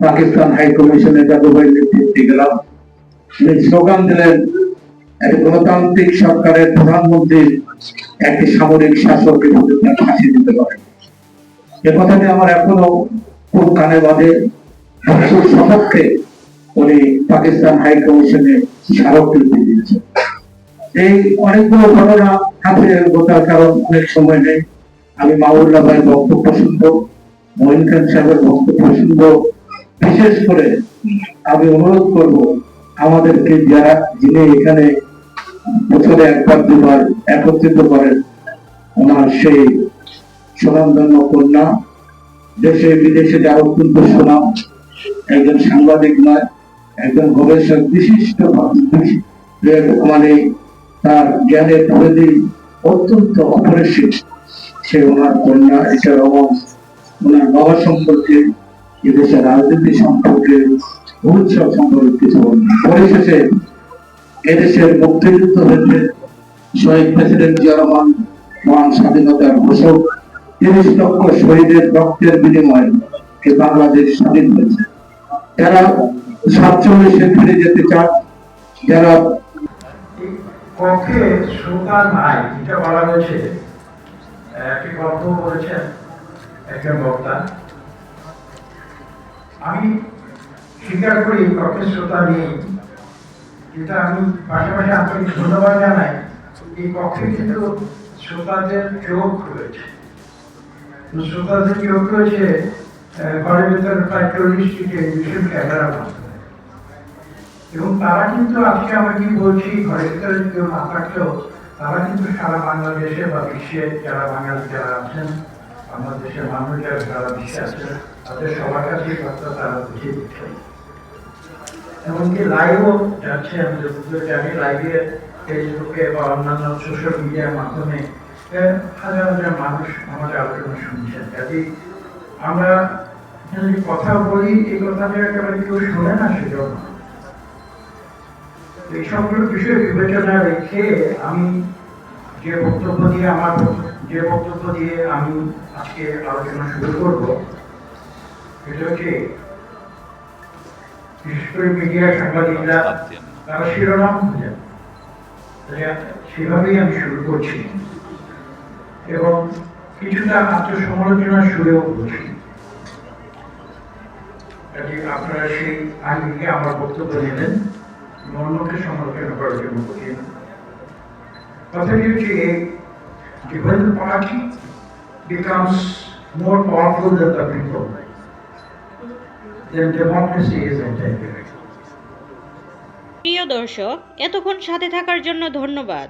Pakistan high কমিশনে জাদুভাই নেতৃত্বে গেলাম। স্লোগান দিলেন একটি গণতান্ত্রিক সরকারের প্রধানমন্ত্রীর একটি সামরিক শাসককে ফাঁসি দিতে পারে এ কথাটি আমার এখনও খুব কানে ভারতের সপক্ষে উনি পাকিস্তান হাই কমিশনে স্মারকলিপি দিয়েছেন। এই অনেকগুলো ঘটনা হাতে গোটার কারণ অনেক সময় নেই। আমি মাউল্লা ভাইয়ের বক্তব্য শুনব মহিন খান সাহেবের বক্তব্য শুনব বিশেষ করে আমি অনুরোধ করব আমাদেরকে যারা যিনি এখানে বছরে একবার, দুবার একত্রিত করেন, ওনার সেই সুনামধন্য কন্যা, দেশে, বিদেশে যারা অত্যন্ত সুনাম, একজন সাংবাদিক নয়, একজন গবেষক, বিশিষ্ট মানে তার জ্ঞানের পরিধি অত্যন্ত অপরিসীম। সে ওনার কন্যা এটা এবং ওনার বাবা সম্পর্কে এদেশের রাজনীতি সম্পর্কে ভবিষ্যৎ সম্পর্কে কিছু পরিশেষে এদেশের মুক্তিযুদ্ধ হয়েছে, শহীদ প্রেসিডেন্ট জিয়া রহমান, মহান স্বাধীনতার ঘোষক। তিরিশ লক্ষ শহীদের রক্তের বিনিময়ে এ বাংলাদেশ স্বাধীন হয়েছে। যারা সাতচল্লিশে ফিরে যেতে চান, যারা কক্ষে শ্রোতা নাই এটা বলা হয়েছে একটি গল্প বলেছেন, একজন বক্তা। আমি স্বীকার করি নেই। কিন্তু আমি পাশাপাশি ধন্যবাদ জানাই। এই কিন্তু শ্রোতাদের রয়েছে। শ্রোতাদের রয়েছে ঘরের ভেতরে প্রায় চল্লিশটি টেলিভিশন এবং তারা কিন্তু আজকে আমরা কি বলছি, ঘরের ভিতরে কেউ না থাকলেও তারা কিন্তু সারা বাংলাদেশে বা বিশ্বে যারা বাঙালি যারা আছেন বাংলাদেশের মানুষ যারা সারা বিশ্বে আছেন তাদের সবার কাছে কথা তারা বুঝিয়ে দিচ্ছেন এমনকি লাইভও যাচ্ছে, আমি যতদূর জানি লাইভে ফেসবুকে বা অন্যান্য সোশ্যাল মিডিয়ার মাধ্যমে হাজার হাজার মানুষ আমাদের আলোচনা শুনছেন। কাজে আমরা যদি কথা বলি, এই কথাটা একেবারে কেউ শোনে না সেজন্য। এই সবগুলো বিষয় বিবেচনা রেখে আমি যে বক্তব্য দিয়ে আমার যে বক্তব্য দিয়ে আমি আজকে আলোচনা শুরু করব, সেটা হচ্ছে বিশেষ করে মিডিয়া সাংবাদিকরা তারা শিরোনাম সেভাবেই আমি শুরু করছি। এবং কিছুটা আত্মসমালোচনা সুরেও বলছি। কাজে আপনারা সেই আঙ্গিকে আমার বক্তব্য নেবেন মর্মকে সমালোচনা করার জন্য বলছি যে the party becomes more powerful than the people, then democracy is endangered. প্রিয় দর্শক এতক্ষণ সাথে থাকার জন্য ধন্যবাদ